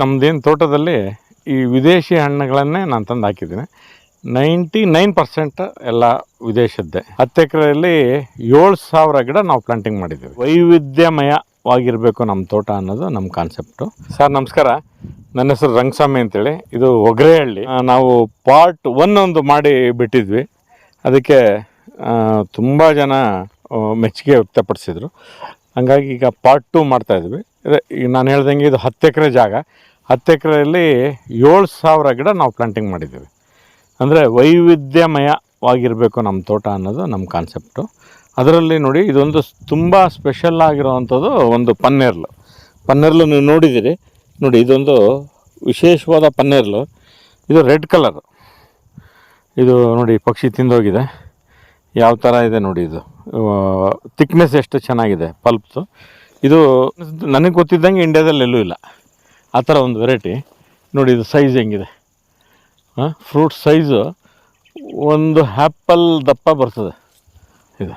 ನಮ್ದೇನು ತೋಟದಲ್ಲಿ ಈ ವಿದೇಶಿ ಹಣ್ಣುಗಳನ್ನೇ ನಾನು ತಂದು ಹಾಕಿದ್ದೀನಿ ನೈಂಟಿ ನೈನ್ ಪರ್ಸೆಂಟ್ ಎಲ್ಲ ವಿದೇಶದ್ದೇ. ಹತ್ತು ಎಕರೆಯಲ್ಲಿ ಏಳು ಸಾವಿರ ಗಿಡ ನಾವು ಪ್ಲಾಂಟಿಂಗ್ ಮಾಡಿದ್ದೀವಿ. ವೈವಿಧ್ಯಮಯವಾಗಿರಬೇಕು ನಮ್ಮ ತೋಟ ಅನ್ನೋದು ನಮ್ಮ ಕಾನ್ಸೆಪ್ಟು ಸರ್, ನಮಸ್ಕಾರ. ನನ್ನ ಹೆಸರು ರಂಗಸ್ವಾಮಿ ಅಂತೇಳಿ. ಇದು ಒಗ್ರೆಹಳ್ಳಿ. ನಾವು ಪಾರ್ಟ್ ಒನ್ ಒಂದು ಮಾಡಿ ಬಿಟ್ಟಿದ್ವಿ. ಅದಕ್ಕೆ ತುಂಬ ಜನ ಮೆಚ್ಚುಗೆ ವ್ಯಕ್ತಪಡಿಸಿದರು. ಹಂಗಾಗಿ ಈಗ ಪಾರ್ಟ್ ಟು ಮಾಡ್ತಾ ಇದ್ವಿ. ಇದೆ ಈಗ ನಾನು ಹೇಳ್ದಂಗೆ ಇದು ಹತ್ತು ಎಕರೆ ಜಾಗ. ಹತ್ತು ಎಕರೆಯಲ್ಲಿ ಏಳು ಸಾವಿರ ಗಿಡ ನಾವು ಪ್ಲಾಂಟಿಂಗ್ ಮಾಡಿದ್ದೀವಿ. ಅಂದರೆ ವೈವಿಧ್ಯಮಯವಾಗಿರಬೇಕು ನಮ್ಮ ತೋಟ ಅನ್ನೋದು ನಮ್ಮ ಕಾನ್ಸೆಪ್ಟು ಅದರಲ್ಲಿ ನೋಡಿ ಇದೊಂದು ತುಂಬ ಸ್ಪೆಷಲ್ ಆಗಿರೋವಂಥದ್ದು ಒಂದು ಪನ್ನೇರ್ಲು. ಪನ್ನೇರ್ಲು ನೀವು ನೋಡಿದ್ದೀರಿ. ನೋಡಿ ಇದೊಂದು ವಿಶೇಷವಾದ ಪನ್ನೇರ್ಲು. ಇದು ರೆಡ್ ಕಲರ್. ಇದು ನೋಡಿ ಪಕ್ಷಿ ತಿಂದೋಗಿದೆ. ಯಾವ ಥರ ಇದೆ ನೋಡಿ ಇದು. ತಿಕ್ನೆಸ್ ಎಷ್ಟು ಚೆನ್ನಾಗಿದೆ ಪಲ್ಪ್ಸು ಇದು ನನಗೆ ಗೊತ್ತಿದ್ದಂಗೆ ಇಂಡ್ಯಾದಲ್ಲಿ ಎಲ್ಲೂ ಇಲ್ಲ. ಆ ಥರ ಒಂದು ವೆರೈಟಿ ನೋಡಿ ಇದು ಸೈಜ್ ಹೆಂಗಿದೆ. ಹಾಂ ಫ್ರೂಟ್ ಸೈಜು ಒಂದು ಆ್ಯಪಲ್ ದಪ್ಪ ಬರ್ತದೆ. ಇದು.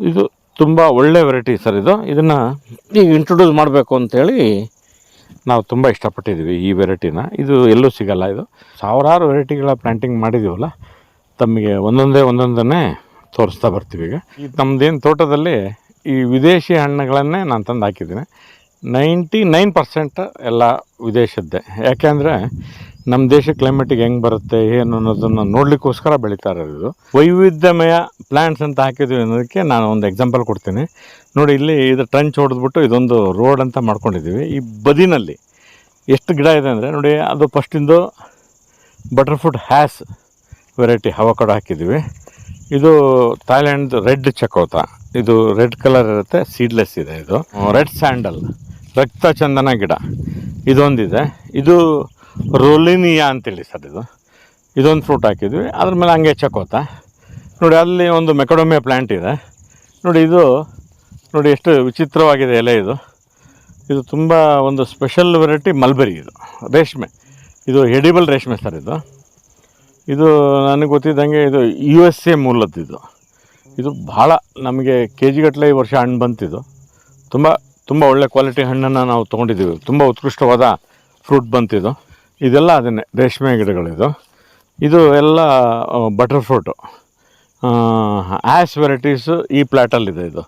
ಇದು ತುಂಬ ಒಳ್ಳೆ ವೆರೈಟಿ ಸರ್ ಇದು. ಇದನ್ನು ಈಗ ಇಂಟ್ರೊಡ್ಯೂಸ್ ಮಾಡಬೇಕು ಅಂತೇಳಿ ನಾವು ತುಂಬ ಇಷ್ಟಪಟ್ಟಿದ್ದೀವಿ ಈ ವೆರೈಟಿನ ಇದು ಎಲ್ಲೂ ಸಿಗಲ್ಲ ಇದು. ಸಾವಿರಾರು ವೆರೈಟಿಗಳ ಪ್ಲಾಂಟಿಂಗ್ ಮಾಡಿದ್ದೀವಲ್ಲ ತಮಗೆ ಒಂದೊಂದೇ ಒಂದೊಂದನ್ನೇ ತೋರಿಸ್ತಾ ಬರ್ತೀವಿ ಈಗ. ಈ ನಮ್ಮದೇನು ತೋಟದಲ್ಲಿ ಈ ವಿದೇಶಿ ಹಣ್ಣುಗಳನ್ನೇ ನಾನು ತಂದು ಹಾಕಿದ್ದೀನಿ ನೈಂಟಿ ನೈನ್ ಪರ್ಸೆಂಟ್ ಎಲ್ಲ ವಿದೇಶದ್ದೇ. ಯಾಕೆಂದರೆ ನಮ್ಮ ದೇಶ ಕ್ಲೈಮೇಟಿಗೆ ಹೆಂಗೆ ಬರುತ್ತೆ, ಏನು ಅನ್ನೋದನ್ನು ನೋಡಲಿಕ್ಕೋಸ್ಕರ ಬೆಳೀತಾ ಇರೋದು. ವೈವಿಧ್ಯಮಯ ಪ್ಲ್ಯಾಂಟ್ಸ್ ಅಂತ ಹಾಕಿದ್ವಿ ಅನ್ನೋದಕ್ಕೆ ನಾನು ಒಂದು ಎಕ್ಸಾಂಪಲ್ ಕೊಡ್ತೀನಿ. ನೋಡಿ, ಇಲ್ಲಿ ಇದು ಟ್ರಂಚ್ ಹೊಡೆದ್ಬಿಟ್ಟು ಇದೊಂದು ರೋಡ್ ಅಂತ ಮಾಡ್ಕೊಂಡಿದ್ದೀವಿ ಈ ಬದಿನಲ್ಲಿ ಎಷ್ಟು ಗಿಡ ಇದೆ ಅಂದರೆ, ನೋಡಿ, ಅದು ಫಸ್ಟಿಂದು ಬಟರ್ಫುಟ್ ಹ್ಯಾಸ್ ವೆರೈಟಿ ಹವಕಡ ಹಾಕಿದ್ದೀವಿ ಇದು ಥಾಯ್ಲ್ಯಾಂಡ್ ರೆಡ್ ಚಕೋತ. ಇದು ರೆಡ್ ಕಲರ್ ಇರುತ್ತೆ, ಸೀಡ್ಲೆಸ್ ಇದೆ ಇದು. ರೆಡ್ ಸ್ಯಾಂಡಲ್, ರಕ್ತ ಚಂದನ ಗಿಡ. ಇದೊಂದಿದೆ. ಇದು ರೋಲಿನಿಯಾ ಅಂತೇಳಿ ಸರ್ ಇದು. ಇದೊಂದು ಫ್ರೂಟ್ ಹಾಕಿದ್ವಿ. ಅದ್ರ ಮೇಲೆ ಹಂಗೆ ಚಕೋತ. ನೋಡಿ, ಅಲ್ಲಿ ಒಂದು ಮೆಕಡೊಮೆ ಪ್ಲ್ಯಾಂಟ್ ಇದೆ. ನೋಡಿ, ಇದು, ನೋಡಿ, ಎಷ್ಟು ವಿಚಿತ್ರವಾಗಿದೆ ಎಲೆ ಇದು. ಇದು ತುಂಬ ಒಂದು ಸ್ಪೆಷಲ್ ವೆರೈಟಿ ಮಲ್ಬೆರಿ ಇದು. ರೇಷ್ಮೆ. ಇದು ಎಡಿಬಲ್ ರೇಷ್ಮೆ ಸರ್ ಇದು. ಇದು ನನಗೆ ಗೊತ್ತಿದ್ದಂಗೆ ಇದು ಯು ಎಸ್ ಎ ಮೂಲದ್ದು ಇದು. ಇದು ಭಾಳ ನಮಗೆ ಕೆ ಜಿಗಟ್ಟಲೆ ಈ ವರ್ಷ ಹಣ್ಣು ಬಂತಿದ್ದು ತುಂಬ ತುಂಬ ಒಳ್ಳೆ ಕ್ವಾಲಿಟಿ ಹಣ್ಣನ್ನು ನಾವು ತೊಗೊಂಡಿದ್ದೀವಿ. ತುಂಬ ಉತ್ಕೃಷ್ಟವಾದ ಫ್ರೂಟ್ ಬಂತಿದ್ದು ಇದೆಲ್ಲ ಅದನ್ನೇ, ರೇಷ್ಮೆ ಗಿಡಗಳಿದು. ಇದು ಎಲ್ಲ ಬಟರ್ ಫ್ರೂಟು ಆ್ಯಸ್ ವೆರೈಟೀಸು ಈ ಪ್ಲ್ಯಾಟಲ್ಲಿದೆ ಇದು.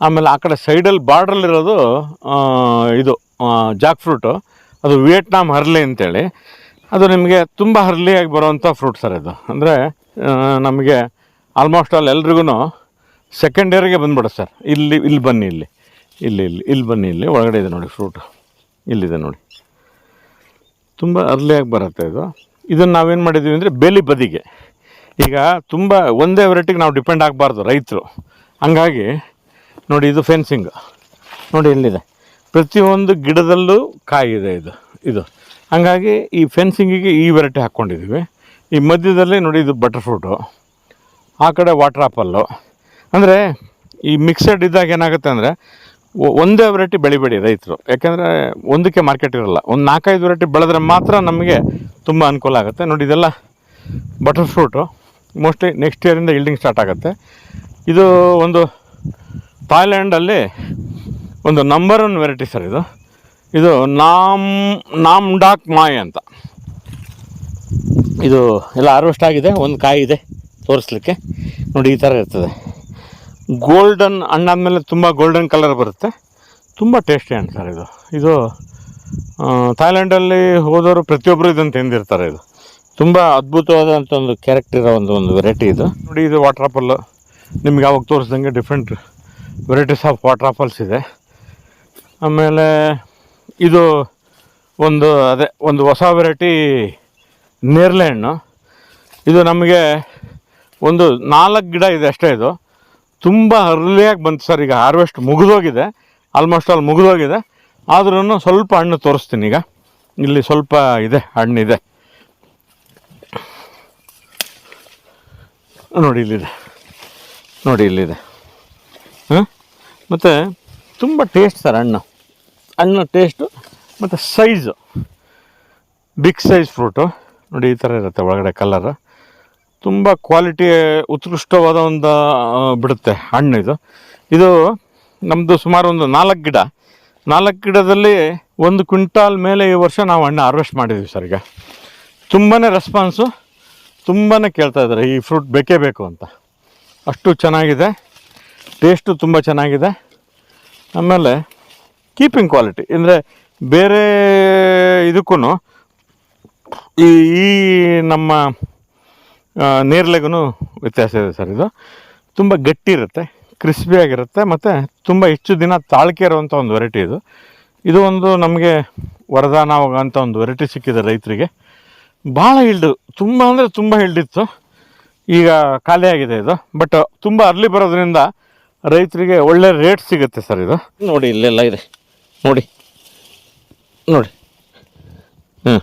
ಆಮೇಲೆ ಆ ಕಡೆ ಸೈಡಲ್ಲಿ ಬಾರ್ಡ್ರಲ್ಲಿರೋದು ಇದು ಜಾಕ್ ಫ್ರೂಟು ಅದು ವಿಯೆಟ್ನಾಮ್ ಹರ್ಲಿ ಅಂತೇಳಿ. ಅದು ನಿಮಗೆ ತುಂಬ ಹರ್ಲಿಯಾಗಿ ಬರುವಂಥ ಫ್ರೂಟ್ ಸರ್ ಇದು. ಅಂದರೆ ನಮಗೆ ಆಲ್ಮೋಸ್ಟ್ ಆಲ್ ಎಲ್ರಿಗೂ ಸೆಕೆಂಡ್ ಇಯರ್ಗೆ ಬಂದ್ಬಿಡುತ್ತೆ ಸರ್ ಇಲ್ಲಿ ಇಲ್ಲಿ ಬನ್ನಿ ಇಲ್ಲಿ. ಇಲ್ಲಿ ಇಲ್ಲಿ ಇಲ್ಲಿ ಬನ್ನಿ ಇಲ್ಲಿ. ಒಳಗಡೆ ಇದೆ ನೋಡಿ ಫ್ರೂಟ್ ಇಲ್ಲಿದೆ ನೋಡಿ. ತುಂಬ ಅರ್ಲಿಯಾಗಿ ಬರುತ್ತೆ ಇದು. ಇದನ್ನು ನಾವೇನು ಮಾಡಿದ್ದೀವಿ ಅಂದರೆ ಬೆಲಿ ಬದಿಗೆ. ಈಗ ತುಂಬ ಒಂದೇ ವೆರೈಟಿಗೆ ನಾವು ಡಿಪೆಂಡ್ ಆಗಬಾರ್ದು ರೈತರು. ಹಂಗಾಗಿ ನೋಡಿ ಇದು ಫೆನ್ಸಿಂಗ್ ನೋಡಿ ಇಲ್ಲಿದೆ. ಪ್ರತಿಯೊಂದು ಗಿಡದಲ್ಲೂ ಕಾಯಿದೆ ಇದು. ಇದು. ಹಂಗಾಗಿ ಈ ಫೆನ್ಸಿಂಗಿಗೆ ಈ ವೆರೈಟಿ ಹಾಕ್ಕೊಂಡಿದ್ದೀವಿ. ಈ ಮಧ್ಯದಲ್ಲಿ ನೋಡಿ ಇದು ಬಟರ್ ಫ್ರೂಟು ಆ ಕಡೆ ವಾಟರ್ ಆಪಲ್ಲು ಅಂದರೆ ಈ ಮಿಕ್ಸಡ್ ಇದ್ದಾಗ ಏನಾಗುತ್ತೆ ಅಂದರೆ ಒಂದೇ ವೆರೈಟಿ ಬೆಳಿಬೇಡಿ ರೈತರು. ಯಾಕೆಂದರೆ ಒಂದಕ್ಕೆ ಮಾರ್ಕೆಟ್ ಇರೋಲ್ಲ. ಒಂದು ನಾಲ್ಕೈದು ವೆರೈಟಿ ಬೆಳೆದ್ರೆ ಮಾತ್ರ ನಮಗೆ ತುಂಬ ಅನುಕೂಲ ಆಗುತ್ತೆ. ನೋಡಿ ಇದೆಲ್ಲ ಬಟರ್ ಫ್ರೂಟು ಮೋಸ್ಟ್ಲಿ ನೆಕ್ಸ್ಟ್ ಇಯರಿಂದ ಇಲ್ಡಿಂಗ್ ಸ್ಟಾರ್ಟ್ ಆಗುತ್ತೆ. ಇದು ಒಂದು ಥಾಯ್ಲ್ಯಾಂಡಲ್ಲಿ ಒಂದು ನಂಬರ್ ಒನ್ ವೆರೈಟಿ ಸರ್ ಇದು. ಇದು ನಾಮ್ ನಾಮ್ ಡಾಕ್ ಮಾಯ್ ಅಂತ. ಇದು ಎಲ್ಲ ಹಾರ್ವೆಸ್ಟ್ ಆಗಿದೆ, ಒಂದು ಕಾಯಿ ಇದೆ ತೋರಿಸ್ಲಿಕ್ಕೆ. ನೋಡಿ ಈ ಥರ ಇರ್ತದೆ. ಗೋಲ್ಡನ್ ಹಣ್ಣಾದ್ಮೇಲೆ ತುಂಬ ಗೋಲ್ಡನ್ ಕಲರ್ ಬರುತ್ತೆ. ತುಂಬ ಟೇಸ್ಟಿ ಹಣ್ಣು ಸರ್ ಇದು. ಇದು ಥಾಯ್ಲೆಂಡಲ್ಲಿ ಹೋದವರು ಪ್ರತಿಯೊಬ್ಬರು ಇದನ್ನು ತಿಂದಿರ್ತಾರೆ ಇದು. ತುಂಬ ಅದ್ಭುತವಾದಂಥ ಒಂದು ಕ್ಯಾರೆಕ್ಟರ್ ಒಂದು ಒಂದು ವೆರೈಟಿ ಇದು. ನೋಡಿ ಇದು ವಾಟರ್ ಆಪಲ್ಲು ನಿಮ್ಗೆ ಯಾವಾಗ ತೋರಿಸ್ದಂಗೆ different varieties of water apples ಇದೆ. ಆಮೇಲೆ ಇದು ಒಂದು, ಅದೇ, ಒಂದು ಹೊಸ ವೆರೈಟಿ ನೇರಳೆ ಹಣ್ಣು ಇದು ನಮಗೆ ಒಂದು ನಾಲ್ಕು ಗಿಡ ಇದೆ ಅಷ್ಟೇ ಇದು. ತುಂಬ ಅರ್ಲಿಯಾಗಿ ಬಂತು ಸರ್ ಈಗ ಹಾರ್ವೆಸ್ಟ್ ಮುಗಿದೋಗಿದೆ. ಆಲ್ಮೋಸ್ಟ್ ಆಲ್ ಮುಗಿದೋಗಿದೆ. ಆದ್ರೂ ಸ್ವಲ್ಪ ಹಣ್ಣು ತೋರಿಸ್ತೀನಿ ಈಗ. ಇಲ್ಲಿ ಸ್ವಲ್ಪ ಇದೆ, ಹಣ್ಣಿದೆ. ನೋಡಿ ಇಲ್ಲಿದೆ. ನೋಡಿ ಇಲ್ಲಿದೆ. ಹಾಂ ಮತ್ತು ತುಂಬ ಟೇಸ್ಟ್ ಸರ್ ಹಣ್ಣು. ಹಣ್ಣು ಟೇಸ್ಟು ಮತ್ತು ಸೈಜು ಬಿಗ್ ಸೈಜ್ ಫ್ರೂಟು ನೋಡಿ ಈ ಥರ ಇರುತ್ತೆ ಒಳಗಡೆ ಕಲರ್ ತುಂಬ ಕ್ವಾಲಿಟಿ ಉತ್ಕೃಷ್ಟವಾದ ಒಂದು ಬಿಡುತ್ತೆ ಹಣ್ಣು ಇದು. ಇದು ನಮ್ಮದು ಸುಮಾರು ಒಂದು ನಾಲ್ಕು ಗಿಡ. ನಾಲ್ಕು ಗಿಡದಲ್ಲಿ ಒಂದು ಕ್ವಿಂಟಾಲ್ ಮೇಲೆ ಈ ವರ್ಷ ನಾವು ಹಣ್ಣು ಹಾರ್ವೆಸ್ಟ್ ಮಾಡಿದ್ವಿ ಸರ್ ಈಗ. ತುಂಬಾ ರೆಸ್ಪಾನ್ಸು ತುಂಬಾ ಕೇಳ್ತಾ ಇದ್ದಾರೆ ಈ ಫ್ರೂಟ್ ಬೇಕೇ ಬೇಕು ಅಂತ. ಅಷ್ಟು ಚೆನ್ನಾಗಿದೆ. ಟೇಸ್ಟು ತುಂಬ ಚೆನ್ನಾಗಿದೆ. ಆಮೇಲೆ ಕೀಪಿಂಗ್ ಕ್ವಾಲಿಟಿ ಅಂದರೆ ಬೇರೆ ಇದಕ್ಕೂ ಈ ನಮ್ಮ ನೇರ್ಲೆಗೂ ವ್ಯತ್ಯಾಸ ಇದೆ ಸರ್ ಇದು. ತುಂಬ ಗಟ್ಟಿ ಇರುತ್ತೆ ಕ್ರಿಸ್ಪಿಯಾಗಿರುತ್ತೆ ಮತ್ತು ತುಂಬ ಹೆಚ್ಚು ದಿನ ತಾಳ್ಕೆ ಇರುವಂಥ ಒಂದು ವೆರೈಟಿ ಇದು. ಇದು ಒಂದು ನಮಗೆ ವರದಾನ ಹೋಗೋಂಥ ಒಂದು ವೆರೈಟಿ ಸಿಕ್ಕಿದೆ ರೈತರಿಗೆ. ಭಾಳ ಹಿಲ್ಡು ತುಂಬ ಅಂದರೆ ತುಂಬ ಹಿಲ್ಡಿತ್ತು ಈಗ ಖಾಲಿಯಾಗಿದೆ ಇದು. ಬಟ್ ತುಂಬ ಅರ್ಲಿ ಬರೋದ್ರಿಂದ ರೈತರಿಗೆ ಒಳ್ಳೆ ರೇಟ್ ಸಿಗುತ್ತೆ ಸರ್ ಇದು. ನೋಡಿ, ಇಲ್ಲೆಲ್ಲ ಇದೆ. ನೋಡಿ. ನೋಡಿ. ಹ್ಞೂ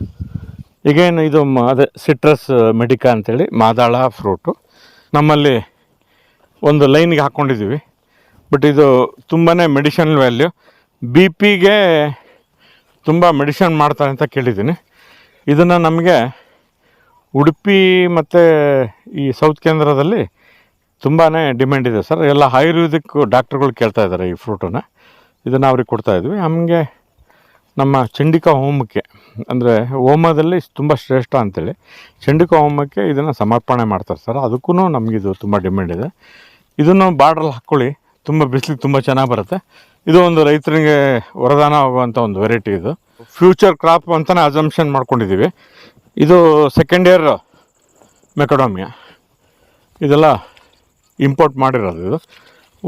ಈಗೇನು ಇದು ಅದೇ ಸಿಟ್ರಸ್ ಮೆಡಿಕಾ ಅಂತೇಳಿ ಮಾದಾಳ ಫ್ರೂಟು ನಮ್ಮಲ್ಲಿ ಒಂದು ಲೈನ್ಗೆ ಹಾಕ್ಕೊಂಡಿದ್ದೀವಿ ಬಟ್ ಇದು ತುಂಬಾ ಮೆಡಿಷನ್ ವ್ಯಾಲ್ಯೂ ಬಿ ಪಿಗೆ ತುಂಬ ಮೆಡಿಷನ್ ಮಾಡ್ತಾರೆ ಅಂತ ಕೇಳಿದ್ದೀನಿ. ಇದನ್ನು ನಮಗೆ ಉಡುಪಿ ಮತ್ತು ಈ ಸೌತ್ ಕೇಂದ್ರದಲ್ಲಿ ತುಂಬಾ ಡಿಮ್ಯಾಂಡ್ ಇದೆ ಸರ್. ಎಲ್ಲ ಆಯುರ್ವೇದಿಕ್ ಡಾಕ್ಟ್ರುಗಳು ಕೇಳ್ತಾ ಇದ್ದಾರೆ ಈ ಫ್ರೂಟನ್ನು ಇದನ್ನು ಅವ್ರಿಗೆ ಕೊಡ್ತಾ ಇದ್ವಿ. ನಮಗೆ ನಮ್ಮ ಚಂಡಿಕಾ ಹೋಮಕ್ಕೆ, ಅಂದರೆ ಹೋಮದಲ್ಲಿ ತುಂಬ ಶ್ರೇಷ್ಠ ಅಂತೇಳಿ ಚಂಡಿಕಾ ಹೋಮಕ್ಕೆ ಇದನ್ನು ಸಮರ್ಪಣೆ ಮಾಡ್ತಾರೆ ಸರ್. ಅದಕ್ಕೂ ನಮಗಿದು ತುಂಬ ಡಿಮ್ಯಾಂಡ್ ಇದೆ. ಇದನ್ನು ಬಾರ್ಡ್ರಲ್ಲಿ ಹಾಕ್ಕೊಳ್ಳಿ ತುಂಬ ಬಿಸಿಲಿಗೆ ತುಂಬ ಚೆನ್ನಾಗಿ ಬರುತ್ತೆ. ಇದು ಒಂದು ರೈತರಿಗೆ ವರದಾನ ಆಗುವಂಥ ಒಂದು ವೆರೈಟಿ ಇದು. ಫ್ಯೂಚರ್ ಕ್ರಾಪ್ ಅಂತಲೇ ಅಸಂಪ್ಷನ್ ಮಾಡ್ಕೊಂಡಿದ್ದೀವಿ ಇದು ಸೆಕೆಂಡ್ ಇಯರ್ ಮೆಕಡೋಮಿಯಾ ಇದೆಲ್ಲ ಇಂಪೋರ್ಟ್ ಮಾಡಿರೋದು ಇದು.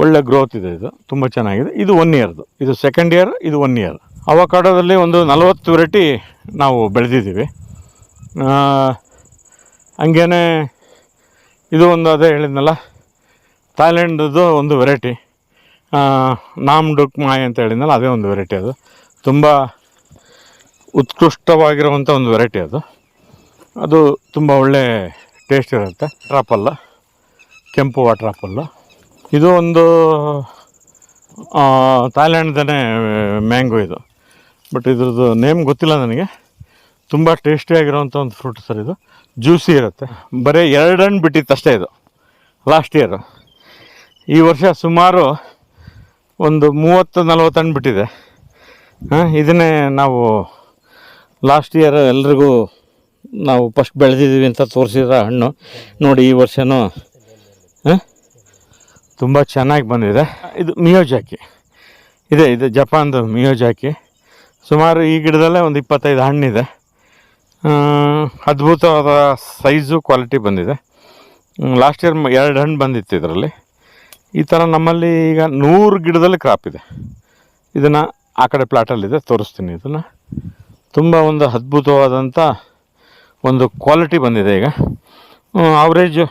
ಒಳ್ಳೆ ಗ್ರೋತ್ ಇದೆ ಇದು. ತುಂಬ ಚೆನ್ನಾಗಿದೆ. ಇದು ಒನ್ ಇಯರ್ದು ಇದು ಸೆಕೆಂಡ್ ಇಯರ್ ಇದು ಒನ್ ಇಯರ್ ಅವಕಾಡೋದಲ್ಲಿ ಒಂದು ನಲವತ್ತು ವೆರೈಟಿ ನಾವು ಬೆಳೆದಿದ್ದೀವಿ. ಹಂಗೇ ಇದು ಒಂದು ಅದೇ ಹೇಳಿದ್ನಲ್ಲ ಥಾಯ್ಲೆಂಡದ್ದು ಒಂದು ವೆರೈಟಿ ನಾಮ್ ಡುಕ್ ಮಾಯ್ ಅಂತ ಹೇಳಿದ್ನಲ್ಲ, ಅದೇ ಒಂದು ವೆರೈಟಿ ಅದು. ತುಂಬ ಉತ್ಕೃಷ್ಟವಾಗಿರುವಂಥ ಒಂದು ವೆರೈಟಿ ಅದು. ಅದು ತುಂಬ ಒಳ್ಳೆ ಟೇಸ್ಟ್ ಇರುತ್ತೆ. ಟ್ರಾಪಲ್ಲ ಕೆಂಪು ವಾಟ್ರಾಪಲ್ಲು ಇದು ಒಂದು ಥಾಯ್ಲ್ಯಾಂಡ್ದೇ ಮ್ಯಾಂಗೋ ಇದು. ಬಟ್ ಇದ್ರದ್ದು ನೇಮ್ ಗೊತ್ತಿಲ್ಲ ನನಗೆ. ತುಂಬ ಟೇಸ್ಟಿಯಾಗಿರೋವಂಥ ಒಂದು ಫ್ರೂಟ್ ಸರ್ ಇದು. ಜ್ಯೂಸಿ ಇರುತ್ತೆ. ಬರೀ ಎರಡು ಹಣ್ಣು ಬಿಟ್ಟಿತ್ತು ಇದು. ಲಾಸ್ಟ್ ಇಯರು ಈ ವರ್ಷ ಸುಮಾರು ಒಂದು ಮೂವತ್ತು ನಲ್ವತ್ತು ಹಣ್ಣು ಬಿಟ್ಟಿದೆ. ಹಾಂ, ಇದನ್ನೇ ನಾವು ಲಾಸ್ಟ್ ಇಯರ್ ಎಲ್ರಿಗೂ ನಾವು ಫಸ್ಟ್ ಬೆಳೆದಿದ್ದೀವಿ ಅಂತ ತೋರಿಸಿದ ಹಣ್ಣು. ನೋಡಿ ಈ ವರ್ಷವೂ ಹಾಂ? ತುಂಬ ಚೆನ್ನಾಗಿ ಬಂದಿದೆ. ಇದು ಮಿಯೋಜಾಕಿ. ಇದೆ, ಇದು ಜಪಾನ್ದು ಮಿಯೋಜಾಕಿ. ಸುಮಾರು ಈ ಗಿಡದಲ್ಲೇ ಒಂದು ಇಪ್ಪತ್ತೈದು ಹಣ್ಣಿದೆ. ಅದ್ಭುತವಾದ ಸೈಜು, ಕ್ವಾಲಿಟಿ ಬಂದಿದೆ. ಲಾಸ್ಟ್ ಇಯರ್ ಎರಡು ಹಣ್ಣು ಬಂದಿತ್ತು ಇದರಲ್ಲಿ. ಈ ಥರ ನಮ್ಮಲ್ಲಿ ಈಗ ನೂರು ಗಿಡದಲ್ಲಿ ಕ್ರಾಪ್ ಇದೆ. ಇದನ್ನು ಆ ಕಡೆ ಪ್ಲಾಟಲ್ಲಿದೆ ತೋರಿಸ್ತೀನಿ ಇದನ್ನು. ತುಂಬ ಒಂದು ಅದ್ಭುತವಾದಂಥ ಒಂದು ಕ್ವಾಲಿಟಿ ಬಂದಿದೆ ಈಗ. ಅವರೇಜು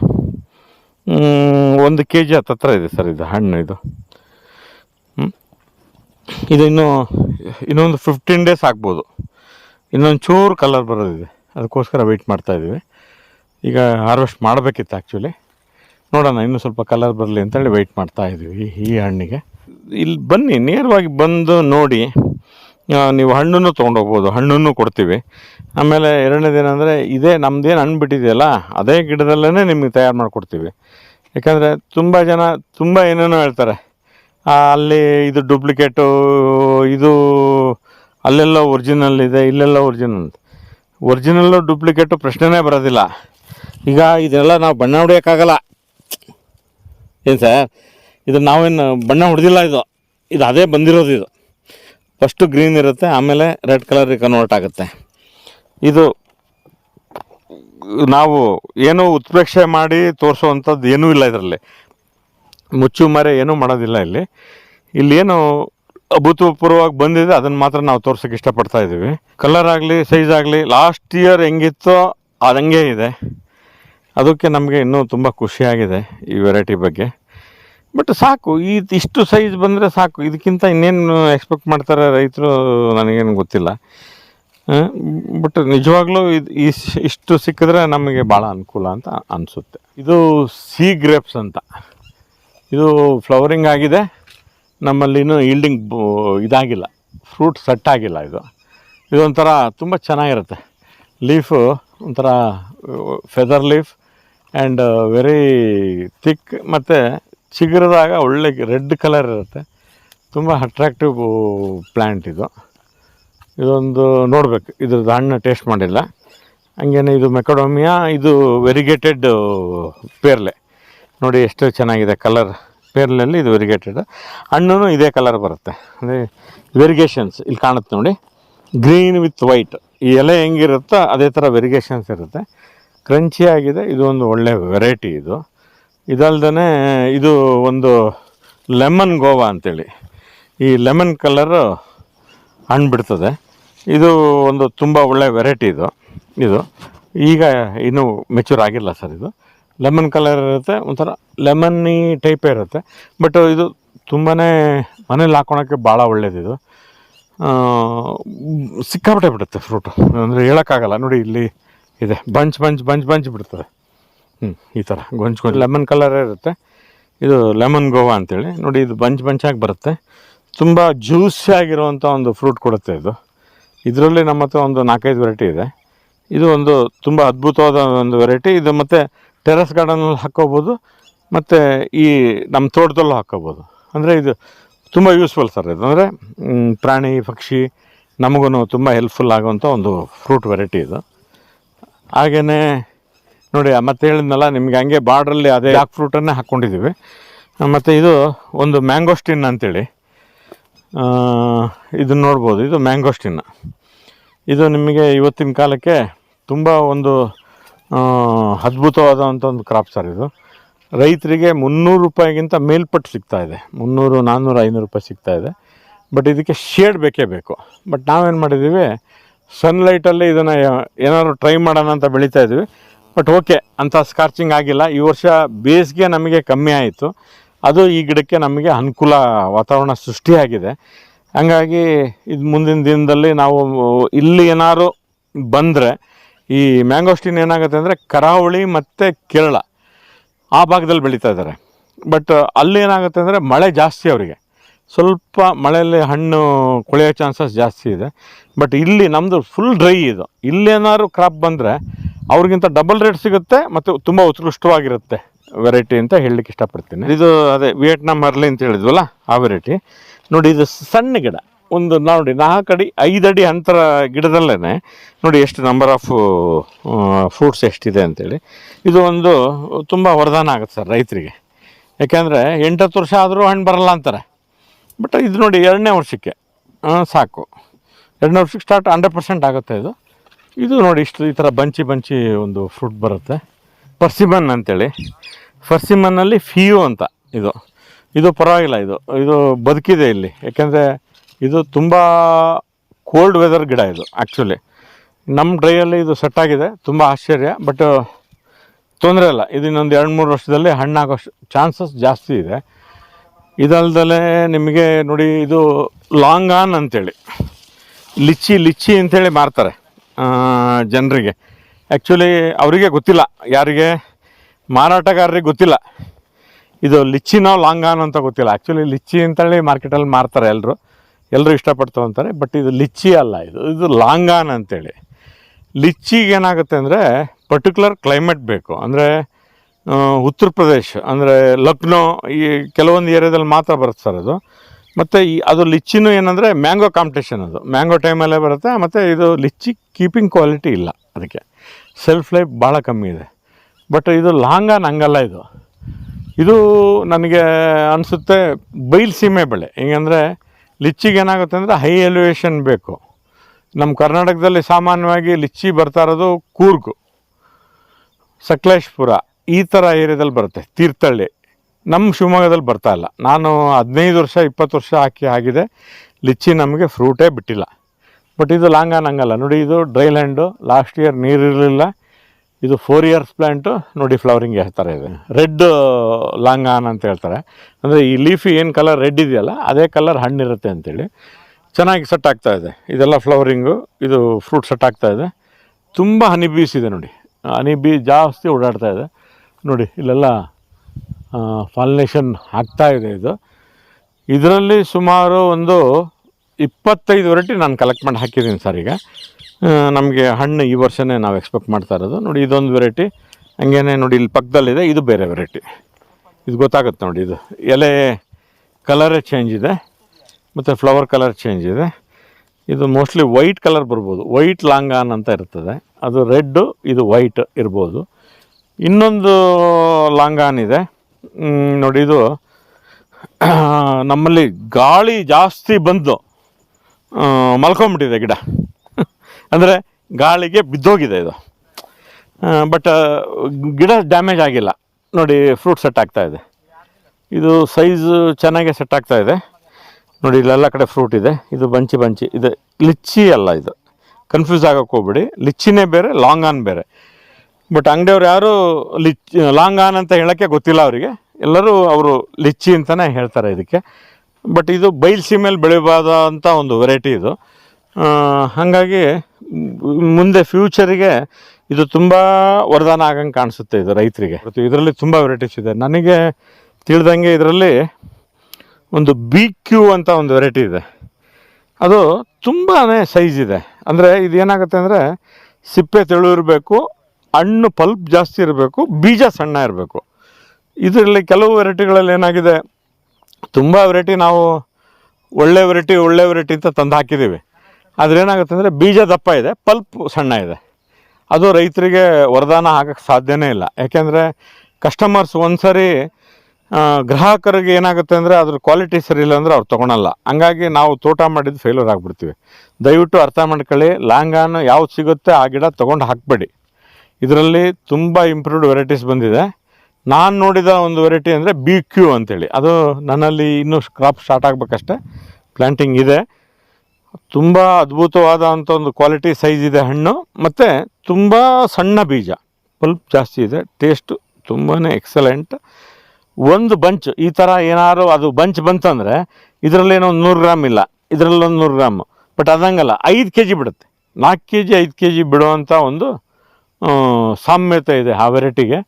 ಒಂದು ಕೆ ಜಿ ಹತ್ತತ್ರ ಇದೆ ಸರ್ ಇದು ಹಣ್ಣು ಇದು. ಇದು ಇನ್ನು, ಇನ್ನೊಂದು ಫಿಫ್ಟೀನ್ ಡೇಸ್ ಆಗ್ಬೋದು. ಇನ್ನೊಂದು ಚೂರು ಕಲರ್ ಬರೋದಿದೆ. ಅದಕ್ಕೋಸ್ಕರ ವೆಯ್ಟ್ ಮಾಡ್ತಾ ಇದ್ದೀವಿ. ಈಗ ಹಾರ್ವೆಸ್ಟ್ ಮಾಡಬೇಕಿತ್ತು ಆ್ಯಕ್ಚುಲಿ ನೋಡೋಣ, ಇನ್ನೂ ಸ್ವಲ್ಪ ಕಲರ್ ಬರಲಿ ಅಂತೇಳಿ ವೆಯ್ಟ್ ಮಾಡ್ತಾ ಇದ್ದೀವಿ ಈ- ಹಣ್ಣಿಗೆ. ಇಲ್ಲಿ ಬನ್ನಿ, ನೇರವಾಗಿ ಬಂದು ನೋಡಿ. ನೀವು ಹಣ್ಣನ್ನು ತೊಗೊಂಡೋಗ್ಬೋದು, ಹಣ್ಣನ್ನು ಕೊಡ್ತೀವಿ. ಆಮೇಲೆ ಎರಡನೇದೇನೆಂದರೆ ಇದೇ ನಮ್ಮದೇನು ಹಣ್ಣು ಬಿಟ್ಟಿದೆಯಲ್ಲ ಅದೇ ಗಿಡದಲ್ಲೇ ನಿಮಗೆ ತಯಾರು ಮಾಡಿಕೊಡ್ತೀವಿ. ಯಾಕಂದರೆ ತುಂಬ ಜನ ತುಂಬ ಏನೇನೋ ಹೇಳ್ತಾರೆ. ಅಲ್ಲಿ ಇದು ಡೂಪ್ಲಿಕೇಟು ಇದು ಅಲ್ಲೆಲ್ಲ ಒರಿಜಿನಲ್ ಇದೆ, ಇಲ್ಲೆಲ್ಲ ಒರಿಜಿನಲ್ ಒರಿಜಿನಲ್ಲು ಡೂಪ್ಲಿಕೇಟು ಪ್ರಶ್ನೆನೇ ಬರೋದಿಲ್ಲ. ಈಗ ಇದೆಲ್ಲ ನಾವು ಬಣ್ಣ ಹೊಡಿಯೋಕ್ಕಾಗಲ್ಲ. ಏನು ಸರ್? ಇದು ನಾವೇನು ಬಣ್ಣ ಹೊಡೆದಿಲ್ಲ ಇದು. ಇದು ಅದೇ ಬಂದಿರೋದು ಇದು. ಫಸ್ಟು ಗ್ರೀನ್ ಇರುತ್ತೆ, ಆಮೇಲೆ ರೆಡ್ ಕಲರಿಗೆ ಕನ್ವರ್ಟ್ ಆಗುತ್ತೆ. ಇದು ನಾವು ಏನೂ ಉತ್ಪ್ರೇಕ್ಷೆ ಮಾಡಿ ತೋರಿಸುವಂಥದ್ದು ಏನೂ ಇಲ್ಲ ಇದರಲ್ಲಿ. ಮುಚ್ಚು ಮರೆ ಏನೂ ಮಾಡೋದಿಲ್ಲ ಇಲ್ಲಿ. ಇಲ್ಲಿ ಏನು ಅಭೂತಪೂರ್ವವಾಗಿ ಬಂದಿದೆ, ಅದನ್ನು ಮಾತ್ರ ನಾವು ತೋರ್ಸೋಕ್ಕೆ ಇಷ್ಟಪಡ್ತಾ ಇದ್ದೀವಿ. ಕಲರ್ ಆಗಲಿ ಸೈಜ್ ಆಗಲಿ ಲಾಸ್ಟ್ ಇಯರ್ ಹೆಂಗಿತ್ತೋ ಅದು ಹಂಗೆ ಇದೆ. ಅದಕ್ಕೆ ನಮಗೆ ಇನ್ನೂ ತುಂಬ ಖುಷಿಯಾಗಿದೆ ಈ ವೆರೈಟಿ ಬಗ್ಗೆ. ಬಟ್ ಸಾಕು. ಈ ಇಷ್ಟು ಸೈಜ್ ಬಂದರೆ ಸಾಕು. ಇದಕ್ಕಿಂತ ಇನ್ನೇನು ಎಕ್ಸ್ಪೆಕ್ಟ್ ಮಾಡ್ತಾರೆ ರೈತರು ನನಗೇನು ಗೊತ್ತಿಲ್ಲ. ಬಟ್ ನಿಜವಾಗ್ಲೂ ಇದು ಇಷ್ಟು ಸಿಕ್ಕಿದ್ರೆ ನಮಗೆ ಭಾಳ ಅನುಕೂಲ ಅಂತ ಅನಿಸುತ್ತೆ. ಇದು ಸಿ ಗ್ರೇಪ್ಸ್ ಅಂತ. ಇದು ಫ್ಲವರಿಂಗ್ ಆಗಿದೆ. ನಮ್ಮಲ್ಲಿನೂ ಈಲ್ಡಿಂಗ್ ಇದಾಗಿಲ್ಲ. ಫ್ರೂಟ್ ಸೆಟ್ ಆಗಿಲ್ಲ ಇದು. ಇದೊಂಥರ ತುಂಬ ಚೆನ್ನಾಗಿರುತ್ತೆ. ಲೀಫು ಒಂಥರ feather leaf and very thick ಮತ್ತು ಚಿಗುರಿದಾಗ ಒಳ್ಳೆ ರೆಡ್ ಕಲರ್ ಇರುತ್ತೆ. ತುಂಬ ಅಟ್ರಾಕ್ಟಿವ್ ಪ್ಲ್ಯಾಂಟ್ ಇದು. ಇದೊಂದು ನೋಡಬೇಕು. ಇದ್ರದ್ದು ಹಣ್ಣು ಟೇಸ್ಟ್ ಮಾಡಿಲ್ಲ. ಹಂಗೇನೆ ಇದು ಮೆಕಡೋಮಿಯಾ ಇದು ವೆರಿಗೇಟೆಡ್ ಪೇರ್ಲೆ. ನೋಡಿ ಎಷ್ಟು ಚೆನ್ನಾಗಿದೆ ಕಲರ್ ಪೇರ್ಲೆಲ್ಲಿ ಇದು ವೆರಿಗೇಟೆಡ್ ಹಣ್ಣು ಇದೇ ಕಲರ್ ಬರುತ್ತೆ. ಅಂದರೆ ವೆರಿಗೇಷನ್ಸ್ ಇಲ್ಲಿ ಕಾಣುತ್ತೆ ನೋಡಿ. ಗ್ರೀನ್ ವಿತ್ ವೈಟ್ ಈ ಎಲೆ ಹೆಂಗಿರುತ್ತೋ ಅದೇ ಥರ ವೆರಿಗೇಷನ್ಸ್ ಇರುತ್ತೆ. ಕ್ರಂಚಿಯಾಗಿದೆ ಇದು ಒಂದು ಒಳ್ಳೆ ವೆರೈಟಿ ಇದು. ಇದಲ್ದೇ ಇದು ಒಂದು ಲೆಮನ್ ಗೋವಾ ಅಂತೇಳಿ. ಈ ಲೆಮನ್ ಕಲರು ಹಣ್ಣು ಬಿಡ್ತದೆ ಇದು ಒಂದು ತುಂಬ ಒಳ್ಳೆ ವೆರೈಟಿ ಇದು ಇದು. ಈಗ ಇನ್ನೂ ಮೆಚೂರ್ ಆಗಿಲ್ಲ ಸರ್ ಇದು. ಲೆಮನ್ ಕಲರ್ ಇರುತ್ತೆ, ಒಂಥರ ಲೆಮನ್ನಿ ಟೈಪೇ ಇರುತ್ತೆ. ಬಟ್ ಇದು ತುಂಬಾ ಮನೇಲಿ ಹಾಕೊಳಕ್ಕೆ ಭಾಳ ಒಳ್ಳೇದಿದು ಸಿಕ್ಕಾಪಟ್ಟೆ ಬಿಡುತ್ತೆ ಫ್ರೂಟು ಅಂದರೆ ಹೇಳೋಕ್ಕಾಗಲ್ಲ. ನೋಡಿ ಇಲ್ಲಿ ಇದೆ ಬಂಚ್ ಬಂಚ್ ಬಂಚ್ ಬಂಚ್ ಬಿಡ್ತದೆ. ಹ್ಞೂ ಈ ಥರ ಗೊಂಚ್ ಲೆಮನ್ ಕಲರೇ ಇರುತ್ತೆ. ಇದು ಲೆಮನ್ ಗೋವಾ ಅಂತೇಳಿ. ನೋಡಿ, ಇದು ಬಂಚ್ ಬಂಚಾಗಿ ಬರುತ್ತೆ. ತುಂಬ ಜ್ಯೂಸಿ ಆಗಿರುವಂಥ ಒಂದು ಫ್ರೂಟ್ ಕೊಡುತ್ತೆ ಇದು. ಇದರಲ್ಲಿ ನಮ್ಮ ಹತ್ರ ಒಂದು ನಾಲ್ಕೈದು ವೆರೈಟಿ ಇದೆ. ಇದು ಒಂದು ತುಂಬ ಅದ್ಭುತವಾದ ಒಂದು ವೆರೈಟಿ ಇದು ಮತ್ತು ಟೆರೆಸ್ ಗಾರ್ಡನಲ್ಲಿ ಹಾಕ್ಕೋಬೋದು. ಮತ್ತು ಈ ನಮ್ಮ ತೋಟದಲ್ಲೂ ಹಾಕ್ಕೋಬೋದು. ಅಂದರೆ ಇದು ತುಂಬ ಯೂಸ್ಫುಲ್ ಸರ್ ಇದು. ಅಂದರೆ ಪ್ರಾಣಿ, ಪಕ್ಷಿ ನಮಗೂ ತುಂಬ ಹೆಲ್ಪ್ಫುಲ್ ಆಗುವಂಥ ಒಂದು ಫ್ರೂಟ್ ವೆರೈಟಿ ಇದು. ಹಾಗೆಯೇ ನೋಡಿ ಮತ್ತೆ ಹೇಳಿದ್ನಲ್ಲ, ನಿಮ್ಗೆ ಹಂಗೆ ಬಾರ್ಡ್ರಲ್ಲಿ ಅದೇ ಜಾಕ್ ಫ್ರೂಟನ್ನೇ ಹಾಕ್ಕೊಂಡಿದ್ದೀವಿ. ಮತ್ತು ಇದು ಒಂದು ಮ್ಯಾಂಗೋಸ್ಟಿನ್ ಅಂತೇಳಿ. ಇದನ್ನು ನೋಡ್ಬೋದು, ಇದು ಮ್ಯಾಂಗೋಸ್ಟಿನ್ ಇದು ನಿಮಗೆ ಇವತ್ತಿನ ಕಾಲಕ್ಕೆ ತುಂಬ ಒಂದು ಅದ್ಭುತವಾದಂಥ ಒಂದು ಕ್ರಾಪ್ ಸರ್ ಇದು. ರೈತರಿಗೆ ಮುನ್ನೂರು ರೂಪಾಯಿಗಿಂತ ಮೇಲ್ಪಟ್ಟು ಸಿಗ್ತಾ ಇದೆ. ಮುನ್ನೂರು ನಾನ್ನೂರು ಐನೂರು ರೂಪಾಯಿ ಸಿಗ್ತಾ ಇದೆ. ಬಟ್ ಇದಕ್ಕೆ ಶೇಡ್ ಬೇಕೇ ಬೇಕು. ಬಟ್ ನಾವೇನು ಮಾಡಿದ್ದೀವಿ ಸನ್ಲೈಟಲ್ಲಿ ಇದನ್ನು ಏನಾದರೂ ಟ್ರೈ ಮಾಡೋಣ ಅಂತ ಬೆಳೀತಾ ಇದ್ವಿ. ಬಟ್ ಓಕೆ ಅಂಥ ಸ್ಕಾರ್ಚಿಂಗ್ ಆಗಿಲ್ಲ. ಈ ವರ್ಷ ಬೇಸಿಗೆ ನಮಗೆ ಕಮ್ಮಿ ಆಯಿತು. ಅದು ಈ ಗಿಡಕ್ಕೆ ನಮಗೆ ಅನುಕೂಲ ವಾತಾವರಣ ಸೃಷ್ಟಿಯಾಗಿದೆ. ಹಂಗಾಗಿ ಇದು ಮುಂದಿನ ದಿನದಲ್ಲಿ ನಾವು ಇಲ್ಲಿ ಏನಾದ್ರು ಬಂದರೆ ಈ ಮ್ಯಾಂಗೋಸ್ಟಿನ್ ಏನಾಗುತ್ತೆ ಅಂದರೆ ಕರಾವಳಿ ಮತ್ತು ಕೇರಳ ಆ ಭಾಗದಲ್ಲಿ ಬೆಳೀತಾ ಇದ್ದಾರೆ. ಬಟ್ ಅಲ್ಲಿ ಏನಾಗುತ್ತೆ ಅಂದರೆ ಮಳೆ ಜಾಸ್ತಿ ಅವರಿಗೆ. ಸ್ವಲ್ಪ ಮಳೆಯಲ್ಲಿ ಹಣ್ಣು ಕೊಳೆಯೋ ಚಾನ್ಸಸ್ ಜಾಸ್ತಿ ಇದೆ. ಬಟ್ ಇಲ್ಲಿ ನಮ್ಮದು ಫುಲ್ ಡ್ರೈ ಇದು. ಇಲ್ಲೇನಾದ್ರು ಕ್ರಾಪ್ ಬಂದರೆ ಅವ್ರಿಗಿಂತ ಡಬಲ್ ರೇಟ್ ಸಿಗುತ್ತೆ ಮತ್ತು ತುಂಬ ಉತ್ಕೃಷ್ಟವಾಗಿರುತ್ತೆ ವೆರೈಟಿ ಅಂತ ಹೇಳಲಿಕ್ಕೆ ಇಷ್ಟಪಡ್ತೀನಿ. ಇದು ಅದೇ ವಿಯೆಟ್ನಾಂ ಅರ್ಲಿ ಅಂತ ಹೇಳಿದ್ವಲ್ಲ, ಆ ವೆರೈಟಿ ನೋಡಿ, ಇದು ಸಣ್ಣ ಗಿಡ. ಒಂದು ನೋಡಿ, ನಾಲ್ಕು ಅಡಿ, ಐದು ಅಡಿ ಅಂತರ ಗಿಡದಲ್ಲೇ ನೋಡಿ ಎಷ್ಟು ನಂಬರ್ ಆಫ್ ಫ್ರೂಟ್ಸ್ ಎಷ್ಟಿದೆ ಅಂತೇಳಿ. ಇದು ಒಂದು ತುಂಬ ವರದಾನ ಆಗುತ್ತೆ ಸರ್ ರೈತರಿಗೆ. ಯಾಕೆಂದರೆ ಎಂಟತ್ತು ವರ್ಷ ಆದರೂ ಹಣ್ಣು ಬರಲ್ಲ ಅಂತಾರೆ. ಬಟ್ ಇದು ನೋಡಿ ಎರಡನೇ ವರ್ಷಕ್ಕೆ ಸಾಕು. ಎರಡನೇ ವರ್ಷಕ್ಕೆ ಸ್ಟಾರ್ಟ್ ಹಂಡ್ರೆಡ್ ಪರ್ಸೆಂಟ್ ಆಗುತ್ತೆ ಇದು. ಇದು ನೋಡಿ ಇಷ್ಟು ಈ ಥರ ಬಂಚಿ ಬಂಚಿ ಒಂದು ಫ್ರೂಟ್ ಬರುತ್ತೆ. ಫರ್ಸಿಮನ್ ಅಂತೇಳಿ. ಫರ್ಸಿಮನ್ನಲ್ಲಿ ಫಿಯು ಅಂತ ಇದು. ಇದು ಪರವಾಗಿಲ್ಲ ಇದು. ಇದು ಬದುಕಿದೆ ಇಲ್ಲಿ. ಯಾಕೆಂದರೆ ಇದು ತುಂಬ ಕೋಲ್ಡ್ ವೆದರ್ ಗಿಡ ಇದು ಆ್ಯಕ್ಚುಲಿ ನಮ್ಮ ಡ್ರೈಯಲ್ಲಿ ಇದು ಸೆಟ್ ಆಗಿದೆ. ತುಂಬ ಆಶ್ಚರ್ಯ. ಬಟ್ ತೊಂದರೆ ಇಲ್ಲ. ಇದು ಇನ್ನೊಂದು ಎರಡು ಮೂರು ವರ್ಷದಲ್ಲಿ ಹಣ್ಣಾಗೋ ಚಾನ್ಸಸ್ ಜಾಸ್ತಿ ಇದೆ. ಇದಲ್ದಲೇ ನಿಮಗೆ ನೋಡಿ ಇದು ಲಾಂಗ್ ಆನ್ ಅಂತೇಳಿ. ಲಿಚ್ಚಿ ಲಿಚ್ಚಿ ಅಂತೇಳಿ ಮಾರ್ತಾರೆ. ಜನರಿಗೆ. ಆ್ಯಕ್ಚುಲಿ ಅವರಿಗೆ ಗೊತ್ತಿಲ್ಲ. ಯಾರಿಗೆ? ಮಾರಾಟಗಾರರಿಗೆ ಗೊತ್ತಿಲ್ಲ. ಇದು ಲಿಚ್ಚಿನೋ ಲಾಂಗಾನ್ ಅಂತ ಗೊತ್ತಿಲ್ಲ. ಆ್ಯಕ್ಚುಲಿ ಲಿಚ್ಚಿ ಅಂತೇಳಿ ಮಾರ್ಕೆಟಲ್ಲಿ ಮಾರ್ತಾರೆ ಎಲ್ಲರೂ ಎಲ್ಲರೂ ಇಷ್ಟಪಟ್ಟು ಅಂತಾರೆ ಬಟ್ ಇದು ಲಿಚ್ಚಿ ಅಲ್ಲ, ಇದು ಇದು ಲಾಂಗಾನ್ ಅಂತೇಳಿ. ಲಿಚ್ಚಿಗೆ ಏನಾಗುತ್ತೆ ಅಂದರೆ ಪರ್ಟಿಕ್ಯುಲರ್ ಕ್ಲೈಮೇಟ್ ಬೇಕು. ಅಂದರೆ ಉತ್ತರ ಪ್ರದೇಶ್, ಅಂದರೆ ಲಕ್ನೋ, ಈ ಕೆಲವೊಂದು ಏರಿಯಾದಲ್ಲಿ ಮಾತ್ರ ಬರುತ್ತೆ ಸರ್ ಅದು. ಮತ್ತು ಈ ಅದು ಲಿಚ್ಚಿನೂ ಏನಂದರೆ ಮ್ಯಾಂಗೋ ಕಾಂಪಿಟೇಷನ್ ಅದು. ಮ್ಯಾಂಗೋ ಟೈಮಲ್ಲೇ ಬರುತ್ತೆ, ಮತ್ತು ಇದು ಲಿಚ್ಚಿ ಕೀಪಿಂಗ್ ಕ್ವಾಲಿಟಿ ಇಲ್ಲ ಅದಕ್ಕೆ. ಸೆಲ್ಫ್ ಲೈಫ್ ಭಾಳ ಕಮ್ಮಿ ಇದೆ. ಬಟ್ ಇದು ಲಾಂಗ್ ಆನ್ ಹಂಗಲ್ಲ ಇದು. ಇದು ನನಗೆ ಅನಿಸುತ್ತೆ ಬೈಲ್ ಸೀಮೆ ಬೆಳೆ. ಹೆಂಗಂದರೆ ಲಿಚ್ಚಿಗೆ ಏನಾಗುತ್ತೆ ಅಂದರೆ ಹೈ ಎಲಿವೇಷನ್ ಬೇಕು. ನಮ್ಮ ಕರ್ನಾಟಕದಲ್ಲಿ ಸಾಮಾನ್ಯವಾಗಿ ಲಿಚ್ಚಿ ಬರ್ತಾ ಇರೋದು ಕೂರ್ಗು. ಸಕಲೇಶ್ಪುರ ಈ ಥರ ಏರಿಯಾದಲ್ಲಿ ಬರುತ್ತೆ, ತೀರ್ಥಹಳ್ಳಿ. ನಮ್ಮ ಶಿವಮೊಗ್ಗದಲ್ಲಿ ಬರ್ತಾ ಇಲ್ಲ. ನಾನು ಹದಿನೈದು ವರ್ಷ, ಇಪ್ಪತ್ತು ವರ್ಷ ಹಾಕಿ ಆಗಿದೆ. ಲಿಚ್ಚಿ ನಮಗೆ ಫ್ರೂಟೇ ಬಿಟ್ಟಿಲ್ಲ. ಬಟ್ ಇದು ಲಾಂಗಾನ್ ಹಂಗಲ್ಲ. ನೋಡಿ, ಇದು ಡ್ರೈ ಲ್ಯಾಂಡು ಲಾಸ್ಟ್ ಇಯರ್ ನೀರಿರಲಿಲ್ಲ ಇದು ಫೋರ್ ಇಯರ್ಸ್ ಪ್ಲ್ಯಾಂಟು ನೋಡಿ ಫ್ಲವರಿಂಗ್ ಹೇಳ್ತಾರೆ ಇದು. ರೆಡ್ ಲಾಂಗಾನ್ ಅಂತ ಹೇಳ್ತಾರೆ. ಅಂದರೆ ಈ ಲೀಫಿ ಏನು ಕಲರ್ ರೆಡ್ ಇದೆಯಲ್ಲ, ಅದೇ ಕಲರ್ ಹಣ್ಣಿರುತ್ತೆ ಅಂತೇಳಿ. ಚೆನ್ನಾಗಿ ಸೆಟ್ ಆಗ್ತಾ ಇದೆ. ಇದೆಲ್ಲ ಫ್ಲವರಿಂಗು ಇದು ಫ್ರೂಟ್ ಸೆಟ್ ಆಗ್ತಾ ಇದೆ. ತುಂಬ ಹನಿ ಬೀಸ್ ಇದೆ ನೋಡಿ. ಹನಿ ಬೀ ಜಾಸ್ತಿ ಓಡಾಡ್ತಾ ಇದೆ. ನೋಡಿ, ಇಲ್ಲೆಲ್ಲ ಫಾಲಿನೇಷನ್ ಆಗ್ತಾ ಇದೆ ಇದು. ಇದರಲ್ಲಿ ಸುಮಾರು ಒಂದು ಇಪ್ಪತ್ತೈದು ವೆರೈಟಿ ನಾನು ಕಲೆಕ್ಟ್ ಮಾಡಿ ಹಾಕಿದ್ದೀನಿ ಸರ್ ಈಗ. ನಮಗೆ ಹಣ್ಣು ಈ ವರ್ಷನೇ ನಾವು ಎಕ್ಸ್ಪೆಕ್ಟ್ ಮಾಡ್ತಾ ಇರೋದು. ನೋಡಿ, ಇದೊಂದು ವೆರೈಟಿ ಹಂಗೇನೆ ನೋಡಿ, ಇಲ್ಲಿ ಪಕ್ಕದಲ್ಲಿದೆ, ಇದು ಬೇರೆ ವೆರೈಟಿ ಇದು ಗೊತ್ತಾಗುತ್ತೆ ನೋಡಿ ಇದು. ಎಲೆ ಕಲರೇ ಚೇಂಜ್ ಇದೆ, ಮತ್ತು ಫ್ಲವರ್ ಕಲರ್ ಚೇಂಜ್ ಇದೆ. ಇದು ಮೋಸ್ಟ್ಲಿ ವೈಟ್ ಕಲರ್ ಬರ್ಬೋದು. ವೈಟ್ ಲಾಂಗಾನ್ ಅಂತ ಇರ್ತದೆ. ಅದು ರೆಡ್ಡು ಇದು ವೈಟ್ ಇರ್ಬೋದು. ಇನ್ನೊಂದು ಲಾಂಗಾನ್ ಇದೆ. ನೋಡಿ ಇದು. ನಮ್ಮಲ್ಲಿ ಗಾಳಿ ಜಾಸ್ತಿ ಬಂದು ಮಲ್ಕೊಂಬಿಟ್ಟಿದೆ ಗಿಡ. ಅಂದರೆ ಗಾಳಿಗೆ ಬಿದ್ದೋಗಿದೆ ಇದು. ಬಟ್ ಗಿಡ ಡ್ಯಾಮೇಜ್ ಆಗಿಲ್ಲ. ನೋಡಿ ಫ್ರೂಟ್ ಸೆಟ್ ಆಗ್ತಾ ಇದೆ. ಇದು ಸೈಜು ಚೆನ್ನಾಗೆ ಸೆಟ್ ಆಗ್ತಾ ಇದೆ. ನೋಡಿ ಇಲ್ಲೆಲ್ಲ ಕಡೆ ಫ್ರೂಟ್ ಇದೆ. ಇದು ಬಂಚಿ ಬಂಚಿ. ಇದು ಲಿಚ್ಚಿ ಅಲ್ಲ ಇದು. ಕನ್ಫ್ಯೂಸ್ ಆಗೋಕ್ಕೆ ಹೋಗ್ಬಿಡಿ. ಲಿಚ್ಚಿನೇ ಬೇರೆ ಲಾಂಗ್ ಆನ್ ಬೇರೆ. ಬಟ್ ಅಂಗಡಿಯವ್ರು ಯಾರು ಲಿಚ್ ಲಾಂಗ್ ಆನ್ ಅಂತ ಹೇಳೋಕ್ಕೆ ಗೊತ್ತಿಲ್ಲ ಅವರಿಗೆ. ಎಲ್ಲರೂ ಅವರು ಲಿಚ್ಚಿ ಅಂತಲೇ ಹೇಳ್ತಾರೆ ಇದಕ್ಕೆ. ಬಟ್ ಇದು ಬೈಲ್ ಸೀಮೆಯಲ್ಲಿ ಅಂತ ಒಂದು ವೆರೈಟಿ ಇದು. ಹಾಗಾಗಿ ಮುಂದೆ ಫ್ಯೂಚರಿಗೆ ಇದು ತುಂಬ ವರದಾನ ಆಗಂಗೆ ಕಾಣಿಸುತ್ತೆ ಇದು ರೈತರಿಗೆ. ಇದರಲ್ಲಿ ತುಂಬ ವೆರೈಟೀಸ್ ಇದೆ. ನನಗೆ ತಿಳಿದಂಗೆ ಇದರಲ್ಲಿ ಒಂದು ಬಿ ಕ್ಯೂ ಅಂತ ಒಂದು ವೆರೈಟಿ ಇದೆ. ಅದು ತುಂಬಾ ಸೈಜ್ ಇದೆ. ಅಂದರೆ ಇದು ಏನಾಗುತ್ತೆ ಅಂದರೆ ಸಿಪ್ಪೆ ತೆಳು ಇರಬೇಕು ಹಣ್ಣು ಪಲ್ಪ್ ಜಾಸ್ತಿ ಇರಬೇಕು ಬೀಜ ಸಣ್ಣ ಇರಬೇಕು. ಇದರಲ್ಲಿ ಕೆಲವು ವೆರೈಟಿಗಳಲ್ಲಿ ಏನಾಗಿದೆ ತುಂಬ ವೆರೈಟಿ ನಾವು ಒಳ್ಳೆ ವೆರೈಟಿ ಒಳ್ಳೆ ವೆರೈಟಿ ಅಂತ ತಂದು ಹಾಕಿದ್ದೀವಿ. ಆದರೆ ಏನಾಗುತ್ತೆ ಅಂದರೆ ಬೀಜ ದಪ್ಪ ಇದೆ ಪಲ್ಪ್ ಸಣ್ಣ ಇದೆ. ಅದು ರೈತರಿಗೆ ವರದಾನ ಹಾಕೋಕ್ಕೆ ಸಾಧ್ಯನೇ ಇಲ್ಲ. ಯಾಕೆಂದರೆ ಕಸ್ಟಮರ್ಸ್ ಆ, ಗ್ರಾಹಕರಿಗೆ ಏನಾಗುತ್ತೆ ಅಂದರೆ ಅದ್ರ ಕ್ವಾಲಿಟಿ ಸರಿ ಇಲ್ಲ ಅಂದರೆ ಅವ್ರು ತೊಗೊಳಲ್ಲ. ಹಂಗಾಗಿ ನಾವು ತೋಟ ಮಾಡಿದ್ದು ಫೇಲ್ಯೂರ್ ಆಗಿಬಿಡ್ತೀವಿ. ದಯವಿಟ್ಟು ಅರ್ಥ ಮಾಡ್ಕೊಳ್ಳಿ ಲಾಂಗಾನು ಯಾವ್ದು ಸಿಗುತ್ತೆ ಆ ಗಿಡ ತೊಗೊಂಡು ಹಾಕಬೇಡಿ. ಇದರಲ್ಲಿ ತುಂಬ ಇಂಪ್ರೂವ್ಡ್ ವೆರೈಟೀಸ್ ಬಂದಿದೆ. ನಾನು ನೋಡಿದ ಒಂದು ವೆರೈಟಿ ಅಂದರೆ ಬಿ ಕ್ಯೂ ಅಂತೇಳಿ. ಅದು ನನ್ನಲ್ಲಿ ಇನ್ನೂ ಕ್ರಾಪ್ ಸ್ಟಾರ್ಟ್ ಆಗಬೇಕಷ್ಟೆ. ಪ್ಲ್ಯಾಂಟಿಂಗ್ ಇದೆ. ತುಂಬ ಅದ್ಭುತವಾದ ಅಂಥ ಒಂದು ಕ್ವಾಲಿಟಿ ಸೈಜ್ ಇದೆ ಹಣ್ಣು. ಮತ್ತು ತುಂಬ ಸಣ್ಣ ಬೀಜ. ಪಲ್ಪ್ ಜಾಸ್ತಿ ಇದೆ. ಟೇಸ್ಟು ತುಂಬಾ ಎಕ್ಸಲೆಂಟ್ ಒಂದು ಬಂಚ್ ಈ ಥರ ಏನಾದ್ರು ಅದು ಬಂಚ್ ಬಂತಂದರೆ ಇದರಲ್ಲೇನೋ ಒಂದು ನೂರು ಗ್ರಾಮ್ ಇಲ್ಲ. ಇದರಲ್ಲೊಂದು ನೂರು ಗ್ರಾಮ್. ಬಟ್ ಅದಂಗಲ್ಲ, ಐದು ಕೆ ಜಿ ಬಿಡುತ್ತೆ. ನಾಲ್ಕು ಕೆ ಜಿ ಐದು ಕೆ ಜಿ ಬಿಡುವಂಥ ಒಂದು ಸಾಮ್ಯತೆ ಇದೆ ಆ ವೆರೈಟಿಗೆ.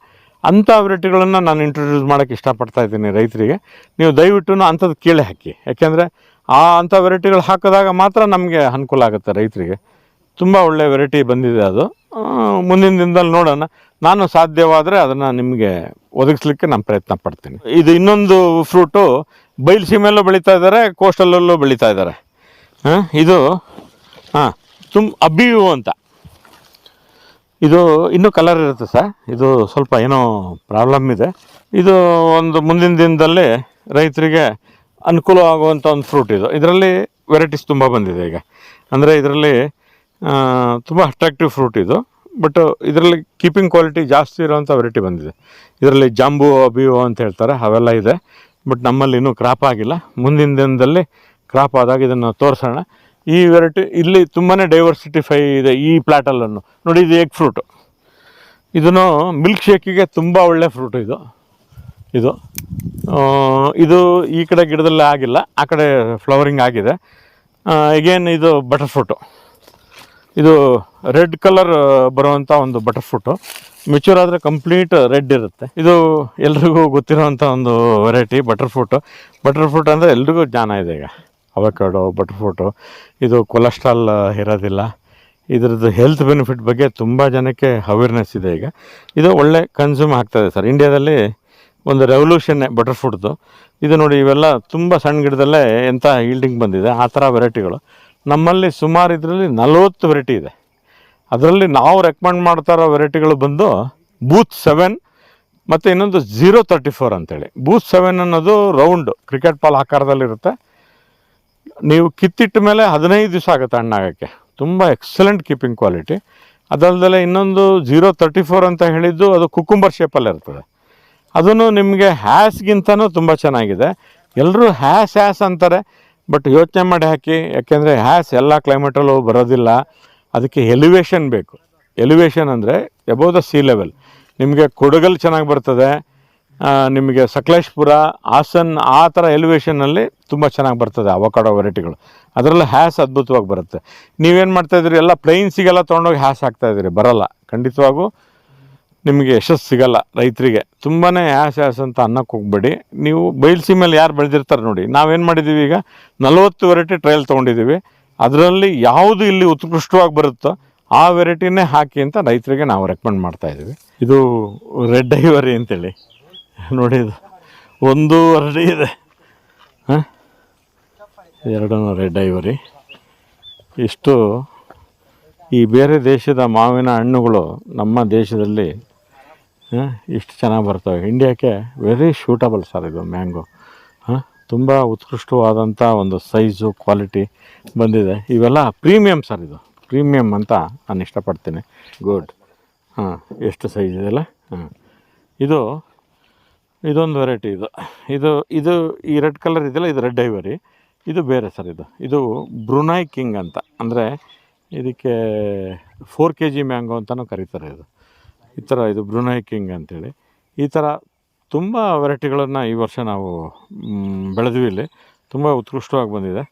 ಅಂಥ ವೆರೈಟಿಗಳನ್ನು ನಾನು ಇಂಟ್ರೊಡ್ಯೂಸ್ ಮಾಡೋಕ್ಕೆ ಇಷ್ಟಪಡ್ತಾ ಇದ್ದೀನಿ ರೈತರಿಗೆ. ನೀವು ದಯವಿಟ್ಟು ಅಂಥದ್ದು ಕೇಳಿ ಹಾಕಿ. ಯಾಕೆಂದರೆ ಆ ಅಂಥ ವೆರೈಟಿಗಳು ಹಾಕಿದಾಗ ಮಾತ್ರ ನಮಗೆ ಅನುಕೂಲ ಆಗುತ್ತೆ ರೈತರಿಗೆ. ತುಂಬ ಒಳ್ಳೆ ವೆರೈಟಿ ಬಂದಿದೆ ಅದು. ಮುಂದಿನ ದಿನದಲ್ಲಿ ನೋಡೋಣ. ನಾನು ಸಾಧ್ಯವಾದರೆ ಅದನ್ನು ನಿಮಗೆ ಒದಗಿಸ್ಲಿಕ್ಕೆ ನಾನು ಪ್ರಯತ್ನ ಪಡ್ತೀನಿ. ಇದು ಇನ್ನೊಂದು ಫ್ರೂಟು. ಬಯಲುಸೀಮೆಯಲ್ಲೂ ಬೆಳೀತಾ ಇದ್ದಾರೆ, ಕೋಸ್ಟಲಲ್ಲೂ ಬೆಳೀತಾ ಇದ್ದಾರೆ. ಹಾಂ, ಇದು, ಹಾಂ, ತುಮ್ ಅಬ್ಬಿಯು ಅಂತ. ಇದು ಇನ್ನೂ ಕಲರ್ ಇರುತ್ತೆ ಸರ್ ಇದು ಸ್ವಲ್ಪ ಏನೋ ಪ್ರಾಬ್ಲಮ್ ಇದೆ. ಇದು ಒಂದು ಮುಂದಿನ ದಿನದಲ್ಲಿ ರೈತರಿಗೆ ಅನುಕೂಲ ಆಗುವಂಥ ಒಂದು ಫ್ರೂಟ್ ಇದು. ಇದರಲ್ಲಿ ವೆರೈಟೀಸ್ ತುಂಬ ಬಂದಿದೆ ಈಗ. ಅಂದರೆ ಇದರಲ್ಲಿ ತುಂಬ ಅಟ್ರಾಕ್ಟಿವ್ ಫ್ರೂಟ್ ಇದು. ಬಟ್ ಇದರಲ್ಲಿ ಕೀಪಿಂಗ್ ಕ್ವಾಲಿಟಿ ಜಾಸ್ತಿ ಇರೋವಂಥ ವೆರೈಟಿ ಬಂದಿದೆ. ಇದರಲ್ಲಿ ಜಾಂಬು ಅಬಿಯೋ ಅಂತ ಹೇಳ್ತಾರೆ, ಅವೆಲ್ಲ ಇದೆ. ಬಟ್ ನಮ್ಮಲ್ಲಿ ಇನ್ನೂ ಕ್ರಾಪ್ ಆಗಿಲ್ಲ. ಮುಂದಿನ ದಿನದಲ್ಲಿ ಕ್ರಾಪ್ ಆದಾಗ ಇದನ್ನು ತೋರಿಸೋಣ. ಈ ವೆರೈಟಿ ಇಲ್ಲಿ ತುಂಬಾ ಡೈವರ್ಸಿಟಿಫೈ ಇದೆ ಈ ಪ್ಲಾಟಲ್ಲನ್ನು ನೋಡಿ, ಇದು ಎಗ್ ಫ್ರೂಟು ಇದನ್ನು ಮಿಲ್ಕ್ ಶೇಕಿಗೆ ತುಂಬ ಒಳ್ಳೆ ಫ್ರೂಟ್ ಇದು. ಇದು ಇದು ಈ ಕಡೆ ಗಿಡದಲ್ಲೇ ಆಗಿಲ್ಲ, ಆ ಕಡೆ ಫ್ಲವರಿಂಗ್ ಆಗಿದೆ. ಎಗೇನ್ ಇದು ಬಟರ್ ಫ್ರೂಟು ಇದು ರೆಡ್ ಕಲರ್ ಬರುವಂಥ ಒಂದು ಬಟರ್ ಫ್ರೂಟು ಮೆಚೂರ್ ಆದರೆ ಕಂಪ್ಲೀಟ್ ರೆಡ್ ಇರುತ್ತೆ. ಇದು ಎಲ್ರಿಗೂ ಗೊತ್ತಿರೋವಂಥ ಒಂದು variety butter fruit butter fruit ಅಂದರೆ ಎಲ್ರಿಗೂ ಜ್ಞಾನ ಇದೆ ಈಗ. ಅವಕಾಡೋ ಬಟರ್ ಫ್ರೂಟು ಇದು ಕೊಲೆಸ್ಟ್ರಾಲ್ ಇರೋದಿಲ್ಲ. ಇದ್ರದ್ದು ಹೆಲ್ತ್ ಬೆನಿಫಿಟ್ ಬಗ್ಗೆ ತುಂಬ ಜನಕ್ಕೆ ಅವೇರ್ನೆಸ್ ಇದೆ ಈಗ. ಇದು ಒಳ್ಳೆ ಕನ್ಸ್ಯೂಮ್ ಆಗ್ತಾಯಿದೆ ಸರ್ ಇಂಡಿಯಾದಲ್ಲಿ ಒಂದು ರೆವಲ್ಯೂಷನ್ನೇ ಬಟರ್ ಫ್ರೂಟ್ದು ಇದು ನೋಡಿ ಇವೆಲ್ಲ ತುಂಬ ಸಣ್ಣ ಗಿಡದಲ್ಲೇ ಎಂಥ ಈಲ್ಡಿಂಗ್ ಬಂದಿದೆ. ಆ ಥರ ವೆರೈಟಿಗಳು ನಮ್ಮಲ್ಲಿ ಸುಮಾರು ಇದರಲ್ಲಿ ನಲವತ್ತು ವೆರೈಟಿ ಇದೆ. ಅದರಲ್ಲಿ ನಾವು ರೆಕಮೆಂಡ್ ಮಾಡ್ತಾ ಇರೋ ವೆರೈಟಿಗಳು ಬಂದು ಬೂತ್ ಸೆವೆನ್ ಮತ್ತು ಇನ್ನೊಂದು ಝೀರೋ ತರ್ಟಿ ಫೋರ್ ಅಂತೇಳಿ. ಬೂತ್ ಸೆವೆನ್ ಅನ್ನೋದು ರೌಂಡು ಕ್ರಿಕೆಟ್ ಬಾಲ್ ಆಕಾರದಲ್ಲಿರುತ್ತೆ. ನೀವು ಕಿತ್ತಿಟ್ಟ ಮೇಲೆ ಹದಿನೈದು ದಿವಸ ಆಗುತ್ತೆ ಹಣ್ಣಾಗೋಕ್ಕೆ ತುಂಬ ಎಕ್ಸಲೆಂಟ್ ಕೀಪಿಂಗ್ ಕ್ವಾಲಿಟಿ ಅದಲ್ಲದೆ ಇನ್ನೊಂದು ಜೀರೋ ತರ್ಟಿ ಫೋರ್ ಅಂತ ಹೇಳಿದ್ದು ಅದು ಕುಕುಂಬರ್ ಶೇಪಲ್ಲಿ ಇರ್ತದೆ. ಅದನ್ನು ನಿಮಗೆ ಹ್ಯಾಸ್ಗಿಂತನೂ ತುಂಬ ಚೆನ್ನಾಗಿದೆ. ಎಲ್ಲರೂ ಹ್ಯಾಸ್ ಹ್ಯಾಸ್ ಅಂತಾರೆ ಬಟ್ ಯೋಚನೆ ಮಾಡಿ ಹಾಕಿ, ಯಾಕೆಂದರೆ ಹ್ಯಾಸ್ ಎಲ್ಲ ಕ್ಲೈಮೇಟಲ್ಲೂ ಬರೋದಿಲ್ಲ. ಅದಕ್ಕೆ ಎಲಿವೇಷನ್ ಬೇಕು. ಎಲಿವೇಷನ್ ಅಂದರೆ ಎಬೋ ದ ಸಿ ಲೆವೆಲ್ ನಿಮಗೆ ಕೊಡಗಲ್ ಚೆನ್ನಾಗಿ ಬರ್ತದೆ. ನಿಮಗೆ ಸಕಲೇಶ್ಪುರ, ಹಾಸನ್, ಆ ಥರ ಎಲಿವೇಷನಲ್ಲಿ ತುಂಬ ಚೆನ್ನಾಗಿ ಬರ್ತದೆ ಅವಕಾಡೋ ವೆರೈಟಿಗಳು ಅದರಲ್ಲಿ ಹ್ಯಾಸ್ ಅದ್ಭುತವಾಗಿ ಬರುತ್ತೆ. ನೀವೇನು ಮಾಡ್ತಾಯಿದ್ರಿ ಎಲ್ಲ ಪ್ಲೈನ್ಸಿಗೆಲ್ಲ ತೊಗೊಂಡೋಗಿ ಹ್ಯಾಸ್ ಹಾಕ್ತಾಯಿದ್ರಿ ಬರಲ್ಲ. ಖಂಡಿತವಾಗೂ ನಿಮಗೆ ಯಶಸ್ಸು ಸಿಗಲ್ಲ ರೈತರಿಗೆ. ತುಂಬಾ ಹ್ಯಾಸ್ ಹ್ಯಾಸ್ ಅಂತ ಅನ್ನಕ್ಕೆ ಹೋಗ್ಬೇಡಿ. ನೀವು ಬಯಲ್ಸಿ ಮೇಲೆ ಯಾರು ಬೆಳೆದಿರ್ತಾರೆ ನೋಡಿ. ನಾವೇನು ಮಾಡಿದ್ದೀವಿ ಈಗ? ನಲವತ್ತು ವೆರೈಟಿ ಟ್ರಯಲ್ ತೊಗೊಂಡಿದ್ದೀವಿ ಅದರಲ್ಲಿ ಯಾವುದು ಇಲ್ಲಿ ಉತ್ಕೃಷ್ಟವಾಗಿ ಬರುತ್ತೋ ಆ ವೆರೈಟಿನೇ ಹಾಕಿ ಅಂತ ರೈತರಿಗೆ ನಾವು ರೆಕಮೆಂಡ್ ಮಾಡ್ತಾ ಇದ್ದೀವಿ ಇದು ರೆಡ್ ಐವರಿ ಅಂತೇಳಿ. ನೋಡಿ ಇದು. ಒಂದು ಅರಡಿ ಇದೆ. ಹಾಂ? ಎರಡನೂರ ಡೈವರಿ. ಇಷ್ಟು ಈ ಬೇರೆ ದೇಶದ ಮಾವಿನ ಹಣ್ಣುಗಳು ನಮ್ಮ ದೇಶದಲ್ಲಿ ಇಷ್ಟು ಚೆನ್ನಾಗಿ ಬರ್ತವೆ. ಇಂಡಿಯಾಕ್ಕೆ ವೆರಿ ಶೂಟಬಲ್ ಸರ್ ಇದು ಮ್ಯಾಂಗೋ ಹಾಂ ತುಂಬ ಉತ್ಕೃಷ್ಟವಾದಂಥ ಒಂದು ಸೈಜು ಕ್ವಾಲಿಟಿ ಬಂದಿದೆ. ಇವೆಲ್ಲ ಪ್ರೀಮಿಯಮ್ ಸರ್ ಇದು. ಪ್ರೀಮಿಯಮ್ ಅಂತ ನಾನು ಇಷ್ಟಪಡ್ತೀನಿ. ಗುಡ್ ಹಾಂ ಎಷ್ಟು ಸೈಜ್ ಇದೆಲ್ಲ ಹಾಂ. ಇದು ಇದೊಂದು ವೆರೈಟಿ ಇದು. ಇದು ಇದು ಈ ರೆಡ್ ಕಲರ್ ಇದೆಯಲ್ಲ, ಇದು ರೆಡ್ ಐವರಿ ಇದು ಬೇರೆ ಸರ್ ಇದು. ಇದು ಬ್ರುನೈ ಕಿಂಗ್ ಅಂತ. ಅಂದರೆ ಇದಕ್ಕೆ ಫೋರ್ ಕೆ ಜಿ ಮ್ಯಾಂಗೋ ಅಂತಲೂ ಕರೀತಾರೆ ಇದು. ಈ ಥರ ಇದು ಬ್ರುನೈ ಕಿಂಗ್ ಅಂತೇಳಿ. ಈ ಥರ ತುಂಬ ವೆರೈಟಿಗಳನ್ನು ಈ ವರ್ಷ ನಾವು ಬೆಳೆದ್ವಿ ಇಲ್ಲಿ. ತುಂಬ ಉತ್ಕೃಷ್ಟವಾಗಿ ಬಂದಿದೆ.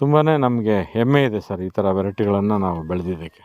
ತುಂಬಾ ನಮಗೆ ಹೆಮ್ಮೆ ಇದೆ ಸರ್ ಈ ಥರ ವೆರೈಟಿಗಳನ್ನು ನಾವು ಬೆಳೆದಿದ್ದಕ್ಕೆ.